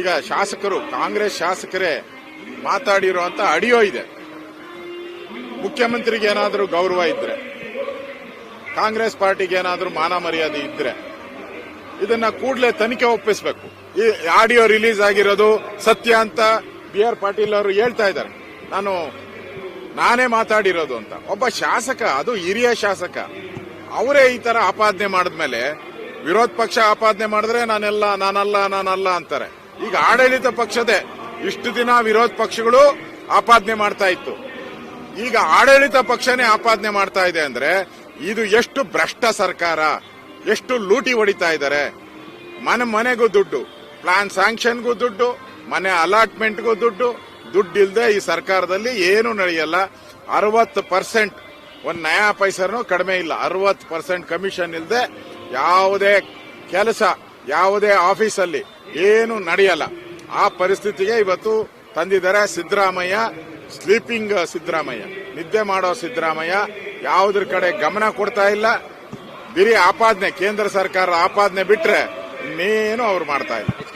ಈಗ ಶಾಸಕರು, ಕಾಂಗ್ರೆಸ್ ಶಾಸಕರೇ ಮಾತಾಡಿರುವಂತ ಆಡಿಯೋ ಇದೆ. ಮುಖ್ಯಮಂತ್ರಿಗೆ ಏನಾದರೂ ಗೌರವ ಇದ್ರೆ, ಕಾಂಗ್ರೆಸ್ ಪಾರ್ಟಿಗೆ ಏನಾದರೂ ಮಾನ ಮರ್ಯಾದೆ ಇದ್ರೆ, ಇದನ್ನ ಕೂಡಲೇ ತನಿಖೆ ಒಪ್ಪಿಸಬೇಕು. ಈ ಆಡಿಯೋ ರಿಲೀಸ್ ಆಗಿರೋದು ಸತ್ಯ ಅಂತ ಬಿ ಆರ್ ಪಾಟೀಲ್ ಅವರು ಹೇಳ್ತಾ ಇದ್ದಾರೆ. ನಾನು, ನಾನೇ ಮಾತಾಡಿರೋದು ಅಂತ. ಒಬ್ಬ ಶಾಸಕ, ಅದು ಹಿರಿಯ ಶಾಸಕ, ಅವರೇ ಈ ತರ ಆಪಾದನೆ ಮಾಡಿದ್ಮೇಲೆ ವಿರೋಧ ಪಕ್ಷ ಆಪಾದನೆ ಮಾಡಿದ್ರೆ ನಾನೆಲ್ಲ, ನಾನಲ್ಲ ನಾನಲ್ಲ ಅಂತಾರೆ. ಈಗ ಆಡಳಿತ ಪಕ್ಷದೇ ಇಷ್ಟು ದಿನ ವಿರೋಧ ಪಕ್ಷಗಳು ಆಪಾದನೆ ಮಾಡ್ತಾ ಇತ್ತು. ಈಗ ಆಡಳಿತ ಪಕ್ಷನೇ ಆಪಾದನೆ ಮಾಡ್ತಾ ಇದೆ ಅಂದ್ರೆ ಇದು ಎಷ್ಟು ಭ್ರಷ್ಟ ಸರ್ಕಾರ, ಎಷ್ಟು ಲೂಟಿ ಹೊಡಿತಾ ಇದ್ದಾರೆ. ಮನೆ, ಮನೆಗೂ ದುಡ್ಡು ಪ್ಲಾನ್ ಸ್ಯಾಂಕ್ಷನ್ಗೂ ದುಡ್ಡು, ಮನೆ ಅಲಾಟ್ಮೆಂಟ್ಗೂ ದುಡ್ಡು ದುಡ್ಡು ಇಲ್ಲದೆ ಈ ಸರ್ಕಾರದಲ್ಲಿ ಏನು ನಡೆಯಲ್ಲ. ಅರವತ್ತು ಪರ್ಸೆಂಟ್ ಒಂದ್ ನಯಾ ಪೈಸರ್ನು ಕಡಿಮೆ ಇಲ್ಲ. ಅರವತ್ತು ಪರ್ಸೆಂಟ್ ಕಮಿಷನ್ ಇಲ್ಲದೆ ಯಾವುದೇ ಕೆಲಸ, ಯಾವುದೇ ಆಫೀಸಲ್ಲಿ ಏನು ನಡೆಯಲ್ಲ. ಆ ಪರಿಸ್ಥಿತಿಗೆ ಇವತ್ತು ತಂದಿದ್ದಾರೆ ಸಿದ್ದರಾಮಯ್ಯ ಸ್ಲೀಪಿಂಗ್ ಸಿದ್ದರಾಮಯ್ಯ. ನಿದ್ದೆ ಮಾಡೋ ಸಿದ್ದರಾಮಯ್ಯ ಯಾವುದ್ರ ಕಡೆ ಗಮನ ಕೊಡ್ತಾ ಇಲ್ಲ. ಬಿರಿ ಆಪಾದನೆ, ಕೇಂದ್ರ ಸರ್ಕಾರ ಆಪಾದನೆ ಬಿಟ್ರೆ ಇನ್ನೇನು ಅವ್ರು ಮಾಡ್ತಾ ಇಲ್ಲ.